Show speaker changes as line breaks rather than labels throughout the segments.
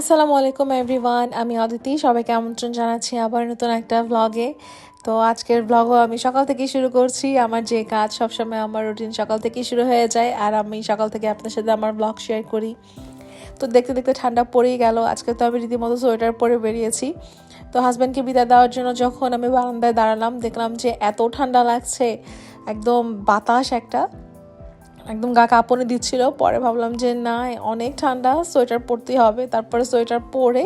আসসালামু আলাইকুম এভরিওয়ান আমি অদিতি, সবাইকে আমন্ত্রণ জানাচ্ছি আবার নতুন একটা ভ্লগে তো আজকের ভ্লগও আমি সকাল থেকেই শুরু করছি। আমার যে কাজ, সবসময় আমার রুটিন সকাল থেকেই শুরু হয়ে যায়। আর আমি সকাল থেকে আপনার সাথে আমার ব্লগ শেয়ার করি। তো দেখতে দেখতে ঠান্ডা পড়েই গেল। আজকে তো আমি রীতিমতো সোয়েটার পরে বেরিয়েছি। তো হাজব্যান্ডকে বিদায় দেওয়ার জন্য যখন আমি বারান্দায় দাঁড়ালাম, দেখলাম যে এত ঠান্ডা লাগছে। একদম বাতাস একটা। একদম গা কাঁপনে দিচ্ছিল। পরে ভাবলাম যে, না, অনেক ঠান্ডা, সোয়েটার পরতেই হবে। তারপরে সোয়েটার পরে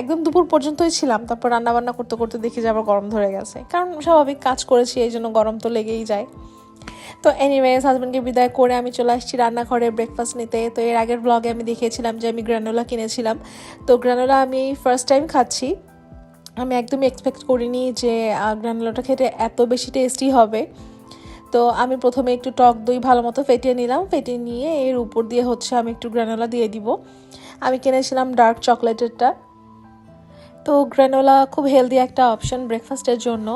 একদম দুপুর পর্যন্তই ছিলাম। তারপর রান্না বান্না করতে করতে দেখি যে আবার গরম ধরে গেছে। কারণ স্বাভাবিক কাজ করেছি, এই জন্য গরম তো লেগেই যায়। তো এনিওয়েজ হাজব্যান্ডকে বিদায় করে আমি চলে আসছি রান্নাঘরে ব্রেকফাস্ট নিতে। তো এর আগের ব্লগে আমি দেখিয়েছিলাম যে, আমি গ্রানোলা কিনেছিলাম। তো গ্রানোলা আমি ফার্স্ট টাইম খাচ্ছি। আমি একদমই এক্সপেক্ট করিনি যে গ্রানোলাটা খেতে এত বেশি টেস্টি হবে। তো আমি প্রথমে একটু টক দই ভালো মতো ফেটিয়ে নিলাম। ফেটিয়ে নিয়ে এর উপর দিয়ে হচ্ছে আমি একটু গ্রানোলা দিয়ে দিব। আমি কিনেছিলাম ডার্ক চকলেটেরটা তো গ্রানোলা খুব হেলদি একটা অপশন ব্রেকফাস্টের জন্য।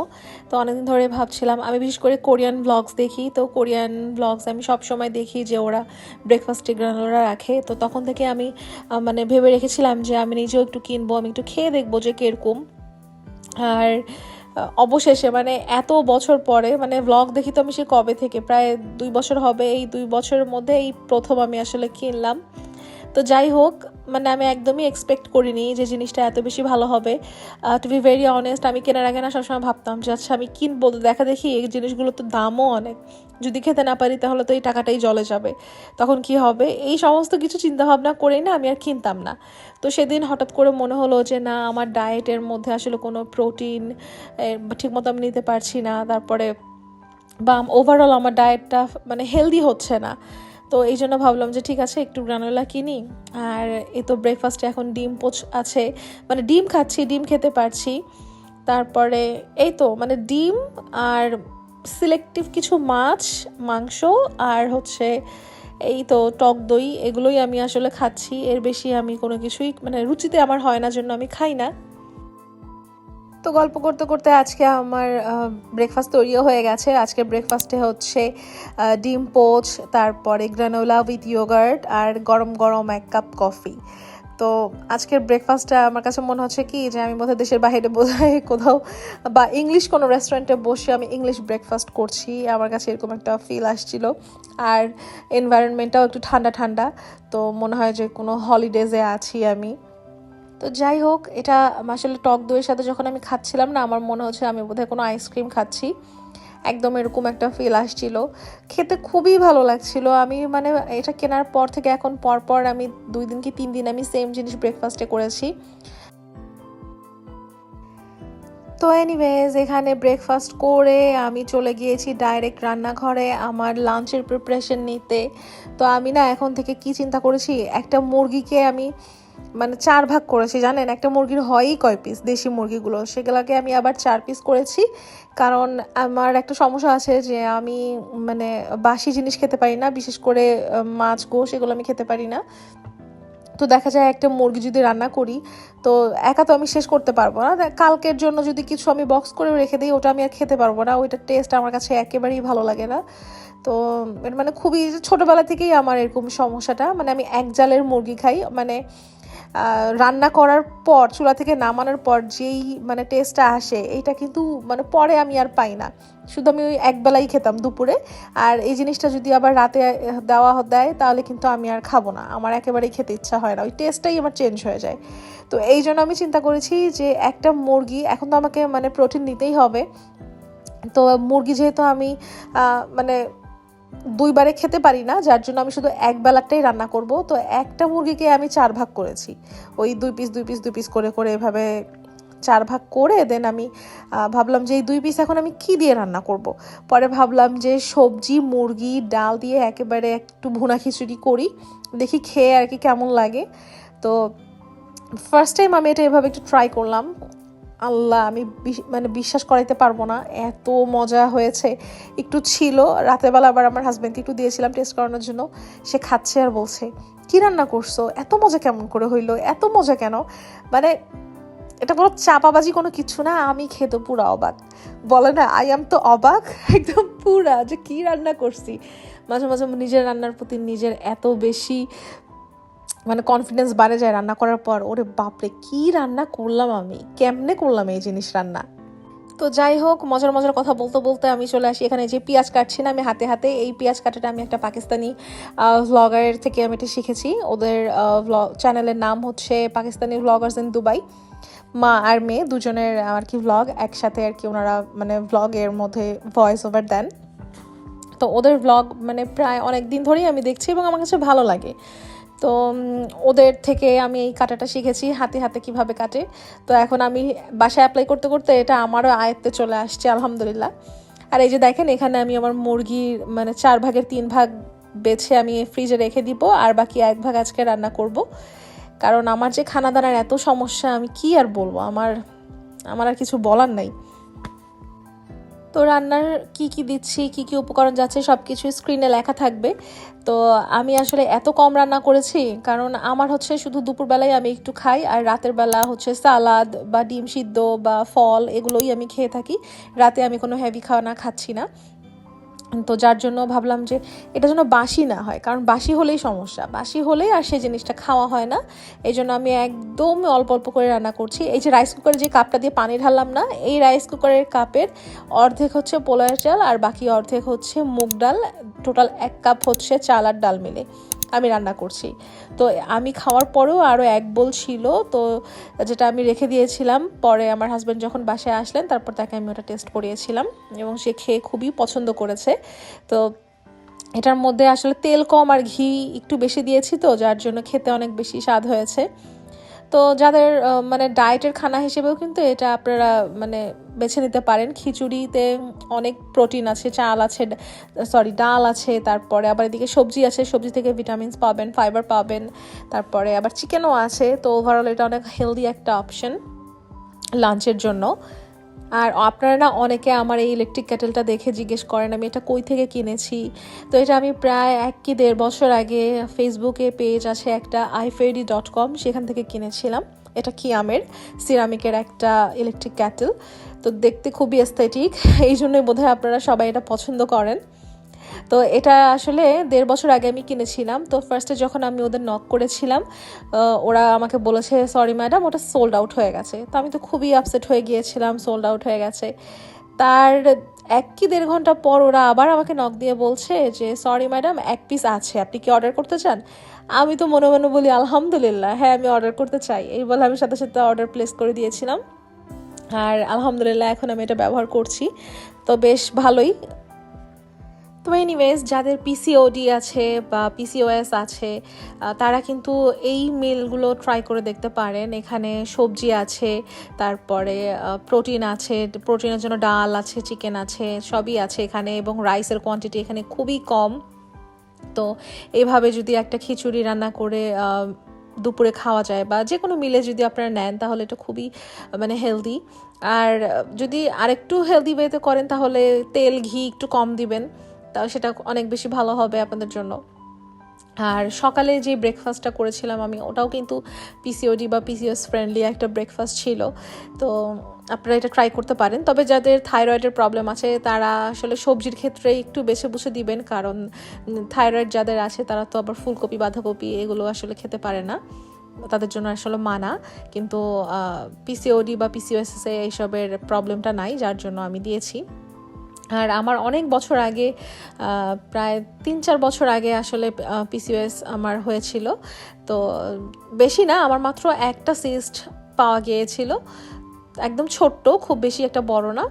তো অনেকদিন ধরে ভাবছিলাম, আমি বিশেষ করে কোরিয়ান ব্লগস দেখি। তো কোরিয়ান ব্লগস আমি সব সময় দেখি যে ওরা ব্রেকফাস্টে গ্রানোলা রাখে। তো তখন থেকে আমি মানে ভেবে রেখেছিলাম যে আমি নিজেও একটু কিনবো, আমি একটু খেয়ে দেখব যে কীরকম। আর অবশেষে মানে এত বছর পরে মানে ব্লগ দেখি তো আমি সে কবে থেকে, প্রায় দুই বছর হবে, এই দুই বছরের মধ্যে এই প্রথম আমি আসলে কিনলাম। তো যাই হোক মানে আমি একদমই এক্সপেক্ট করিনি যে জিনিসটা এত বেশি ভালো হবে। টু বি ভেরি অনেস্ট আমি কেনার আগে না সবসময় ভাবতাম যে আচ্ছা আমি কিনবো? দেখা দেখি এই জিনিসগুলো তো দামও অনেক। যদি খেতে না পারি তাহলে তো এই টাকাটাই জলে যাবে। তখন কি হবে? এই সমস্ত কিছু চিন্তা ভাবনা করেই না আমি আর কিনতাম না। তো সেদিন হঠাৎ করে মনে হলো যে না, আমার ডায়েটের মধ্যে আসলে কোনো প্রোটিন ঠিকমতো আমি নিতে পারছি না। তারপরে বা ওভারঅল আমার ডায়েটটা মানে হেলদি হচ্ছে না। তো এই জন্য ভাবলাম যে ঠিক আছে, একটু গ্রানোলা কিনি। আর এ তো ব্রেকফাস্টে এখন ডিম পোচ, আছে। মানে ডিম খাচ্ছি, ডিম খেতে পারছি। তারপরে এই তো মানে ডিম আর সিলেক্টিভ কিছু মাছ, মাংস আর হচ্ছে এই তো টক দই, এগুলোই আমি আসলে খাচ্ছি। এর বেশি আমি কোনো কিছুই মানে রুচিতে আমার হয় না, জন্য আমি খাই না। তো গল্প করতে করতে আজকে আমার ব্রেকফাস্ট তৈরিও হয়ে গেছে। আজকে ব্রেকফাস্টে হচ্ছে ডিম, পোচ, তারপরে গ্রানোলা উইথ ইয়োগার্ট আর গরম গরম এক কাপ কফি তো আজকের ব্রেকফাস্টটা আমার কাছে মনে হচ্ছে কি যে আমি বোধহয় দেশের বাইরে বোধহয় কোথাও বা ইংলিশ কোনো রেস্টুরেন্টে বসে আমি ইংলিশ ব্রেকফাস্ট করছি। আমার কাছে এরকম একটা ফিল আসছিল। আর এনভায়রনমেন্টটাও একটু ঠান্ডা ঠান্ডা, তো মনে হয় যে কোনো হলিডেজে আছি আমি। তো যাই হোক, এটা আসলে টক দইয়ের সাথে যখন আমি খাচ্ছিলাম না, আমার মনে হচ্ছে আমি বোধহয় কোনো আইসক্রিম খাচ্ছি। একদম এরকম একটা ফিল আসছিল। খেতে খুবই ভালো লাগছিল। আমি মানে এটা কেনার পর থেকে এখন পর পর আমি দুই দিন কি তিন দিন আমি সেম জিনিস ব্রেকফাস্টে করেছি। তো এনিওয়েজ এখানে ব্রেকফাস্ট করে আমি চলে গিয়েছি ডাইরেক্ট রান্নাঘরে আমার লাঞ্চের প্রিপারেশন নিতে। তো আমি না এখন থেকে কি চিন্তা করেছি, একটা মুরগিকে আমি মানে চার ভাগ করেছি, জানেন? একটা মুরগির হয়ই কয় পিস দেশি মুরগিগুলো। সেগুলোকে আমি আবার চার পিস করেছি, কারণ আমার একটা সমস্যা আছে যে আমি মানে বাসি জিনিস খেতে পারি না, বিশেষ করে মাছ, গোশ, এগুলো আমি খেতে পারি না। তো দেখা যায় একটা মুরগি যদি রান্না করি, তো একা তো আমি শেষ করতে পারব না। কালকের জন্য যদি কিছু আমি বক্স করে রেখে দিই, ওটা আমি আর খেতে পারব না। ওইটার টেস্ট আমার কাছে একেবারেই ভালো লাগে না। তো মানে খুবই ছোটোবেলা থেকেই আমার এরকম সমস্যাটা। মানে আমি এক জালের মুরগি খাই মানে রান্না করার পর, চুলা থেকে নামানোর পর যেই মানে টেস্টটা আসে, এইটা কিন্তু মানে পরে আমি আর পাই না। শুধু আমি ওই একবেলাই খেতাম দুপুরে। আর এই জিনিসটা যদি আবার রাতে দেওয়া দেয়, তাহলে কিন্তু আমি আর খাব না। আমার একেবারেই খেতে ইচ্ছা হয় না। ওই টেস্টটাই আমার চেঞ্জ হয়ে যায়। তো এই জন্য আমি চিন্তা করেছি যে, একটা মুরগি, এখন তো আমাকে মানে প্রোটিন নিতেই হবে। তো মুরগি যেহেতু আমি মানে দুইবারে খেতে পারি না, যার জন্য আমি শুধু এক বেলাটাই রান্না করব। তো একটা মুরগিকে আমি চার ভাগ করেছি। ওই দুই পিস দুই পিস দুই পিস করে করে এভাবে চার ভাগ করে দেন আমি ভাবলাম যে এই দুই পিস এখন আমি কি দিয়ে রান্না করব। পরে ভাবলাম যে সবজি, মুরগি, ডাল দিয়ে একেবারে একটু ভুনা খিচুড়ি করি, দেখি খেয়ে আর কি কেমন লাগে। তো ফার্স্ট টাইম আমি এটা এভাবে একটু ট্রাই করলাম। আল্লাহ, আমি মানে বিশ্বাস করাইতে পারব না। এত মজা হয়েছে। একটু ছিল, রাতের বেলা আবার আমার হাজব্যান্ডকে একটু দিয়েছিলাম টেস্ট করানোর জন্য। সে খাচ্ছে আর বলছে, কি রান্না করছ? এত মজা কেমন করে হইল? এত মজা কেন? মানে এটা কোনো চাপাবাজি কোনো কিছু না, আমি খেতে পুরা অবাক। বলে না, আই এম তো অবাক, একদম পুরা যে কি রান্না করছি? মাঝে মাঝে নিজের রান্নার প্রতি নিজের এত বেশি মানে কনফিডেন্স বাড়ে যায় রান্না করার পর, ওরে বাপরে, কি রান্না করলাম আমি? কেমনে করলাম এই জিনিস রান্না? তো যাই হোক, মজার মজার কথা বলতে বলতে আমি চলে আসি এখানে যে পেঁয়াজ কাটছি না, আমি হাতে হাতে এই পেঁয়াজ কাটাটা আমি একটা পাকিস্তানি ভ্লগারের থেকে আমি এটা শিখেছি। ওদের চ্যানেলের নাম হচ্ছে পাকিস্তানি ভ্লগার্স ইন দুবাই মা আর মেয়ে দুজনের আর কি ভ্লগ একসাথে আর কি ওনারা মানে ভ্লগের মধ্যে ভয়েস ওভার দেন। তো ওদের ভ্লগ মানে প্রায় অনেক দিন ধরেই আমি দেখছি এবং আমার কাছে ভালো লাগে। তো ওদের থেকে আমি এই কাটাটা শিখেছি, হাতে হাতে কীভাবে কাটে। তো এখন আমি বাসায় অ্যাপ্লাই করতে করতে এটা আমারও আয়ত্তে চলে আসছে, আলহামদুলিল্লাহ। আর এই যে দেখেন, এখানে আমি আমার মুরগির মানে চার ভাগের তিন ভাগ বেছে আমি ফ্রিজে রেখে দিব, আর বাকি এক ভাগ আজকে রান্না করব। কারণ আমার যে খানা দানার এত সমস্যা, আমি কি আর বলব? আমার আমার আর কিছু বলার নাই। তো রান্নার কি কি দিচ্ছি, কি কি উপকরণ যাচ্ছে সব কিছু স্ক্রিনে লেখা থাকবে। তো আমি আসলে এত কম রান্না করেছি, কারণ আমার হচ্ছে শুধু দুপুরবেলায় আমি একটু খাই, আর রাতের বেলা হচ্ছে সালাদ বা ডিম সিদ্ধ বা ফল এগুলোই আমি খেয়ে থাকি। রাতে আমি কোনো হেভি খাওয়া না, খাচ্ছি না। তো যার জন্য ভাবলাম যে এটা যেন বাসি না হয়, কারণ বাসি হলেই সমস্যা। বাসি হলেই আর সেই জিনিসটা খাওয়া হয় না। এই জন্য আমি একদম অল্প অল্প করে রান্না করছি। এই যে রাইস কুকারে যে কাপটা দিয়ে পানি ঢাললাম না, এই রাইস কুকারের কাপের অর্ধেক হচ্ছে পোলার চাল আর বাকি অর্ধেক হচ্ছে মুগ ডাল। টোটাল এক কাপ হচ্ছে চাল আর ডাল মিলে। আমি রান্না করছি। তো আমি খাওয়ার পরেও আরও এক বোল ছিল, তো যেটা আমি রেখে দিয়েছিলাম। পরে আমার হাজব্যান্ড যখন বাসায় আসলেন, তারপর তাকে আমি ওটা টেস্ট করিয়েছিলাম এবং সে খেয়ে খুবই পছন্দ করেছে। তো এটার মধ্যে আসলে তেল কম আর ঘি একটু বেশি দিয়েছি তো, যার জন্য খেতে অনেক বেশি স্বাদ হয়েছে। তো যাদের মানে ডায়েটের খানা হিসেবেও কিন্তু এটা আপনারা মানে বেছে নিতে পারেন। খিচুড়িতে অনেক প্রোটিন আছে, চাল আছে সরি, ডাল আছে, তারপরে আবার এদিকে সবজি আছে, সবজি থেকে ভিটামিনস পাবেন, ফাইবার পাবেন, তারপরে আবার চিকেনও আছে। তো ওভারঅল এটা অনেক হেলদি একটা অপশন লাঞ্চের জন্য। আর আপনারা না অনেকে আমার এই ইলেকট্রিক কেটেলটা দেখে জিজ্ঞেস করেন, আমি এটা কই থেকে কিনেছি? তো এটা আমি প্রায় এক কি দেড় বছর আগে ফেসবুকে পেজ আছে একটা আইফেডি ডট কম সেখান থেকে কিনেছিলাম। এটা কিয়ামের সিরামিকের একটা ইলেকট্রিক ক্যাটেল তো দেখতে খুবই এস্থেটিক এই জন্যই বোধহয় আপনারা সবাই এটা পছন্দ করেন। তো এটা আসলে দেড় বছর আগে আমি কিনেছিলাম। তো ফার্স্টে যখন আমি ওদের নক করেছিলাম ওরা আমাকে বলেছে সরি ম্যাডাম ওটা সোল্ড আউট হয়ে গেছে। তো আমি তো খুবই আপসেট হয়ে গিয়েছিলাম সোল্ড আউট হয়ে গেছে। তার এক কি দেড় ঘণ্টা পর ওরা আবার আমাকে নক দিয়ে বলছে যে সরি ম্যাডাম এক পিস আছে, আপনি কি অর্ডার করতে চান? আমি তো মনে মনে বলি, আলহামদুলিল্লাহ হ্যাঁ আমি অর্ডার করতে চাই। এই বলে আমি সাথে সাথে অর্ডার প্লেস করে দিয়েছিলাম। আর আলহামদুলিল্লাহ, এখন আমি এটা ব্যবহার করছি। তো বেশ ভালোই। তো এনিওয়েজ যাদের পিসিওডি আছে বা পিসিওএস আছে তারা কিন্তু এই মিলগুলো ট্রাই করে দেখতে পারেন। এখানে সবজি আছে, তারপরে প্রোটিন আছে প্রোটিনের জন্য ডাল আছে চিকেন আছে, সবই আছে এখানে এবং রাইসের কোয়ান্টিটি এখানে খুবই কম। তো এইভাবে যদি একটা খিচুড়ি রান্না করে দুপুরে খাওয়া যায় বা যে কোনো মিলে যদি আপনারা নেন, তাহলে এটা খুবই মানে হেলদি আর যদি আরেকটু হেলদি ওয়েতে করেন, তাহলে তেল, ঘি একটু কম দিবেন। তা সেটা অনেক বেশি ভালো হবে আপনাদের জন্য। আর সকালে যে ব্রেকফাস্টটা করেছিলাম আমি, ওটাও কিন্তু পিসিওডি বা পিসিওস ফ্রেন্ডলি একটা ব্রেকফাস্ট ছিল। তো আপনারা এটা ট্রাই করতে পারেন। তবে যাদের থাইরয়েডের প্রবলেম আছে, তারা আসলে সবজির ক্ষেত্রে একটু বেছে বুঝে দিবেন। কারণ থাইরয়েড যাদের আছে, তারা তো আবার ফুলকপি, বাঁধাকপি এগুলো আসলে খেতে পারে না। তাদের জন্য আসলে মানা। কিন্তু পিসিওডি বা পিসিওএসএসে এইসবের প্রবলেমটা নাই, যার জন্য আমি দিয়েছি। আর আমার অনেক বছর আগে প্রায় তিন চার বছর আগে আসলে পিসিওএস আমার হয়েছিল। তো বেশি না, আমার মাত্র একটা সিস্ট পাওয়া গিয়েছিল। একদম ছোট্ট, খুব বেশি একটা বড় না।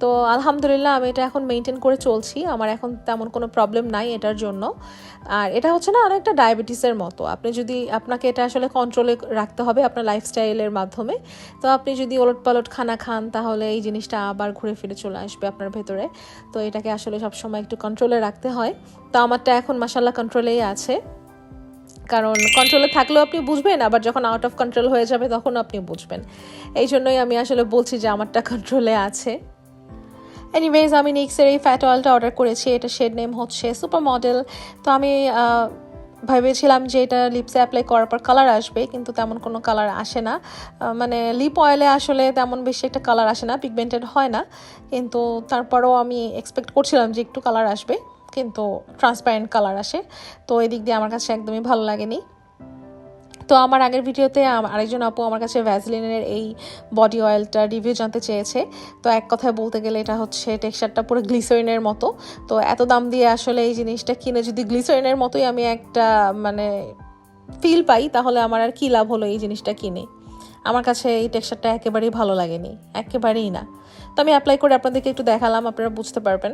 তো আলহামদুলিল্লাহ আমি এটা এখন মেনটেন করে চলছি। আমার এখন তেমন কোনো প্রবলেম নাই এটার জন্য। আর এটা হচ্ছে না অনেকটা ডায়াবেটিসের মতো। আপনি যদি আপনাকে এটা আসলে কন্ট্রোলে রাখতে হবে আপনার লাইফস্টাইলের মাধ্যমে। তো আপনি যদি ওলট পালট খানা খান, তাহলে এই জিনিসটা আবার ঘুরে ফিরে চলে আসবে আপনার ভেতরে। তো এটাকে আসলে সবসময় একটু কন্ট্রোলে রাখতে হয়। তো আমারটা এখন মাসাল্লাহ কন্ট্রোলেই আছে। কারণ কন্ট্রোলে থাকলেও আপনি বুঝবেন, আবার যখন আউট অফ কন্ট্রোল হয়ে যাবে তখন আপনি বুঝবেন। এই জন্যই আমি আসলে বলছি যে আমারটা কন্ট্রোলে আছে। এনিওয়েজ আমি নিক্সের এই ফ্যাট অয়েলটা অর্ডার করেছি। এটা শেড নেম হচ্ছে সুপার মডেল তো আমি ভেবেছিলাম যে এটা লিপসে অ্যাপ্লাই করার পর কালার আসবে, কিন্তু তেমন কোনো কালার আসে না। মানে লিপ অয়েলে আসলে তেমন বেশি একটা কালার আসে না পিগমেন্টেড হয় না। কিন্তু তারপরেও আমি এক্সপেক্ট করছিলাম যে একটু কালার আসবে, কিন্তু ট্রান্সপারেন্ট কালার আসে। তো এদিক দিয়ে আমার কাছে একদমই ভালো লাগেনি। তো আমার আগের ভিডিওতে আরেকজন আপু আমার কাছে ভ্যাসলিনের এই বডি অয়েলটা রিভিউ জানতে চেয়েছে। তো এক কথায় বলতে গেলে এটা হচ্ছে টেক্সচারটা পুরো গ্লিসারিনের মতো। তো এত দাম দিয়ে আসলে এই জিনিসটা কিনে যদি গ্লিসারিনের মতোই আমি একটা মানে ফিল পাই, তাহলে আমার আর কী লাভ হলো এই জিনিসটা কিনে? আমার কাছে এই টেক্সচারটা একেবারেই ভালো লাগেনি। একেবারেই না। তো আমি অ্যাপ্লাই করে আপনাদেরকে একটু দেখালাম, আপনারা বুঝতে পারবেন।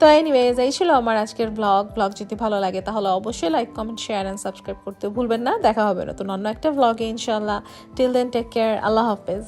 তো এনিওয়েজ এই ছিল আমার আজকের ব্লগ ব্লগ যদি ভালো লাগে, তাহলে অবশ্যই like comment share and subscribe করতে ভুলবেন না। দেখা হবে নতুন অন্য একটা ব্লগে ইনশাল্লাহ টিল দেন টেক কেয়ার আল্লাহ হাফেজ।